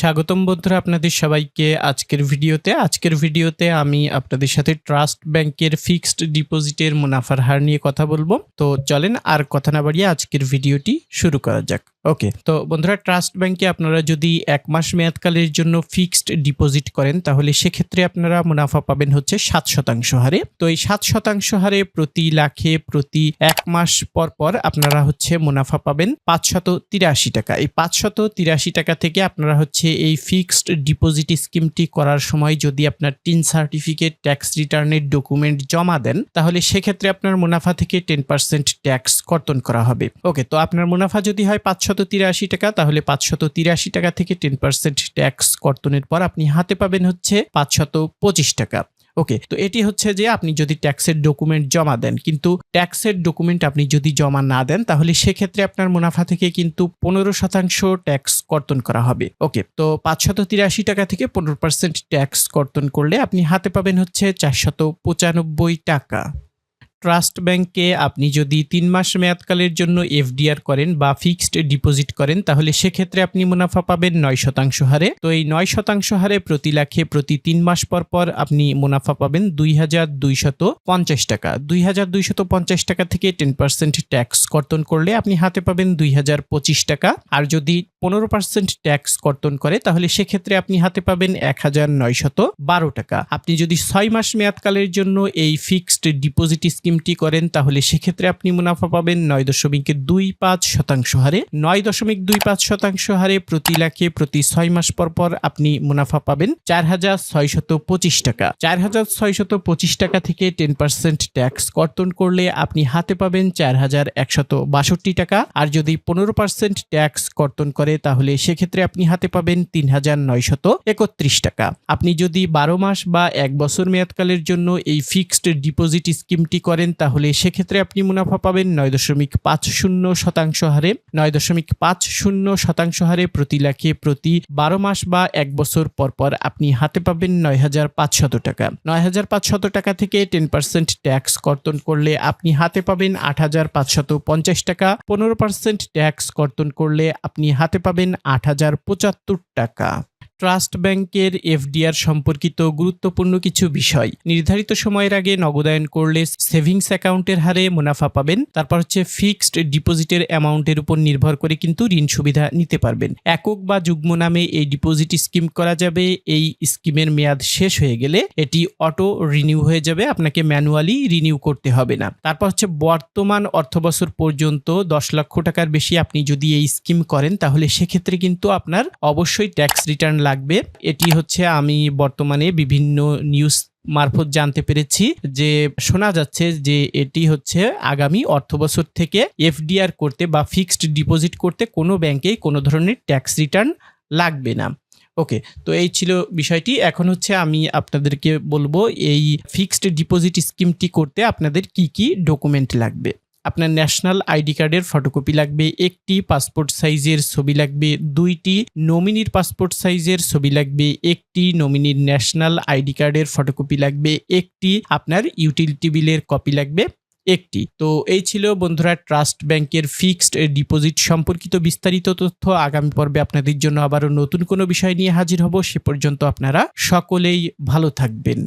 স্বাগতম বন্ধুরা আপনাদের সবাইকে আজকের ভিডিওতে। আজকের ভিডিওতে আমি আপনাদের সাথে ট্রাস্ট ব্যাংকের ফিক্সড ডিপোজিটের মুনাফার হার নিয়ে কথা বলব। তো চলেন আর কথা না বাড়িয়ে আজকের ভিডিওটি শুরু করা যাক। ওকে তো বন্ধুরা ট্রাস্ট ব্যাংকে আপনারা যদি এক মাস মেয়াদকালের জন্য ফিক্সড ডিপোজিট করেন, তাহলে সেক্ষেত্রে আপনারা মুনাফা পাবেন হচ্ছে সাত শতাংশ হারে। তো এই সাত শতাংশ হারে প্রতি লাখে প্রতি এক মাস পর পর আপনারা হচ্ছে মুনাফা পাবেন পাঁচশত তিরাশি টাকা। এই পাঁচশত তিরাশি টাকা থেকে আপনারা হচ্ছে এই ফিক্সড ডিপোজিট স্কিমটি করার সময় যদি আপনার টিন সার্টিফিকেট ট্যাক্স রিটার্নের ডকুমেন্ট জমা দেন, তাহলে সেক্ষেত্রে আপনার মুনাফা থেকে টেন পার্সেন্ট ট্যাক্স কর্তন করা হবে। ওকে তো আপনার মুনাফা যদি হয় পাঁচশত তিরাশি টাকা, তাহলে পাঁচশত তিরাশি টাকা থেকে টেন পার্সেন্ট ট্যাক্স কর্তনের পর আপনি হাতে পাবেন হচ্ছে পাঁচশত পঁচিশ টাকা। ওকে তো এটি হচ্ছে যে আপনি যদি ট্যাক্সের ডকুমেন্ট জমা দেন, কিন্তু ট্যাক্সের ডকুমেন্ট আপনি যদি জমা না দেন, তাহলে সেক্ষেত্রে আপনার মুনাফা থেকে কিন্তু পনেরো শতাংশ ট্যাক্স কর্তন করা হবে। ওকে তো পাঁচশত তিরাশি টাকা থেকে পনেরো পার্সেন্ট ট্যাক্স কর্তন করলে আপনি হাতে পাবেন হচ্ছে চারশত পঁচানব্বই টাকা। ট্রাস্ট ব্যাংকে আপনি যদি তিন মাস মেয়াদকালের জন্য এফডিআর করেন বা ফিক্সড ডিপোজিট করেন, তাহলে সেক্ষেত্রে আপনি মুনাফা পাবেন নয় শতাংশ হারে। তো এই নয় শতাংশ হারে প্রতি লাখে প্রতি তিন মাস পর পর আপনি মুনাফা পাবেন দুই হাজার দুইশত পঞ্চাশ টাকা। দুই হাজার দুইশত পঞ্চাশ টাকা থেকে টেন পার্সেন্ট ট্যাক্স কর্তন করলে আপনি হাতে পাবেন দুই হাজার পঁচিশ টাকা। আর যদি পনেরো পার্সেন্ট ট্যাক্স কর্তন করে, তাহলে সেক্ষেত্রে আপনি হাতে পাবেন এক হাজার নয়শত বারো টাকা। আপনি যদি ছয় মাস মেয়াদকালের জন্য এই ফিক্সড ডিপোজিট স্কিমটি করেন, তাহলে সেক্ষেত্রে আপনি মুনাফা পাবেন নয় দশমিক দুই পাঁচ শতাংশ হারে। নয় দশমিক দুই পাঁচ শতাংশ হারে প্রতি লাখে প্রতি ছয় মাস পর পর আপনি মুনাফা পাবেন চার হাজার ছয়শত পঁচিশ টাকা। চার হাজার ছয়শত পঁচিশ টাকা থেকে টেন পার্সেন্ট ট্যাক্স কর্তন করলে আপনি হাতে পাবেন চার হাজার একশত বাষট্টি টাকা। আর যদি পনেরো পার্সেন্ট ট্যাক্স কর্তন করে, তাহলে সেক্ষেত্রে আপনি হাতে পাবেন তিন হাজার নয়শত একত্রিশ টাকা। আপনি যদি বারো মাস বা এক বছর মেয়াদকালের জন্য এই ফিক্সড ডিপোজিট স্কিমটি করেন তাহলে সেক্ষেত্রে আপনি মুনাফা পাবেন নয় দশমিক পাঁচ শূন্য শতাংশ হারে। নয় দশমিক পাঁচ শূন্য শতাংশ হারে প্রতি লাখে প্রতি বারো মাস বা এক বছর পর পর আপনি হাতে পাবেন নয় হাজার পাঁচশত টাকা। নয় হাজার পাঁচশত টাকা থেকে টেন পার্সেন্ট ট্যাক্স কর্তন করলে আপনি হাতে পাবেন আট হাজার পাঁচশত পঞ্চাশ টাকা। পনেরো পার্সেন্ট ট্যাক্স কর্তন করলে আপনি হাতে পাবেন আট হাজার পঁচাত্তর টাকা। ট্রাস্ট ব্যাংকের এফডিআর সম্পর্কিত গুরুত্বপূর্ণ কিছু বিষয়। নির্ধারিত সময়ের আগে নগদায়ন করলে সেভিংস অ্যাকাউন্টের হারে মুনাফা পাবেন। তারপর হচ্ছে ফিক্সড ডিপোজিটের অ্যামাউন্টের উপর নির্ভর করে কিন্তু ঋণ সুবিধা নিতে পারবেন। একক বা যুগ্ম নামে এই ডিপোজিট স্কিম করা যাবে। এই স্কিমের মেয়াদ শেষ হয়ে গেলে এটি অটো রিনিউ হয়ে যাবে। আপনাকে ম্যানুয়ালি রিনিউ করতে হবে না। তারপর হচ্ছে বর্তমান অর্থবছর পর্যন্ত দশ লক্ষ টাকার বেশি আপনি যদি এই স্কিম করেন, তাহলে সেক্ষেত্রে কিন্তু আপনার অবশ্যই ট্যাক্স রিটার্ন লাগবে। এটি হচ্ছে আমি বর্তমানে বিভিন্ন নিউজ মারফত জানতে পেরেছি যে শোনা যাচ্ছে যে এটি হচ্ছে আগামী অর্থবছর থেকে এফডিআর করতে বা ফিক্সড ডিপোজিট করতে কোনো ব্যাংকেই কোনো ধরনের ট্যাক্স রিটার্ন লাগবে না। ওকে, তো এই ছিল বিষয়টি। এখন হচ্ছে আমি আপনাদেরকে বলব এই ফিক্সড ডিপোজিট স্কিমটি করতে আপনাদের কি কি ডকুমেন্ট লাগবে। আপনার ন্যাশনাল আইডি কার্ডের ফটোকপি লাগবে, একটি পাসপোর্ট সাইজের ছবি লাগবে, দুইটি নমিনির পাসপোর্ট সাইজের ছবি লাগবে, একটি নমিনির ন্যাশনাল আইডি কার্ডের ফটোকপি লাগবে, একটি আপনার ইউটিলিটি বিলের কপি লাগবে, একটি। তো এই ছিল বন্ধুরা ট্রাস্ট ব্যাংকের ফিক্সড ডিপোজিট সম্পর্কিত বিস্তারিত তথ্য। আগামী পর্বে আপনাদের জন্য আবারও নতুন কোনো বিষয় নিয়ে হাজির হব। সে পর্যন্ত আপনারা সকলেই ভালো থাকবেন।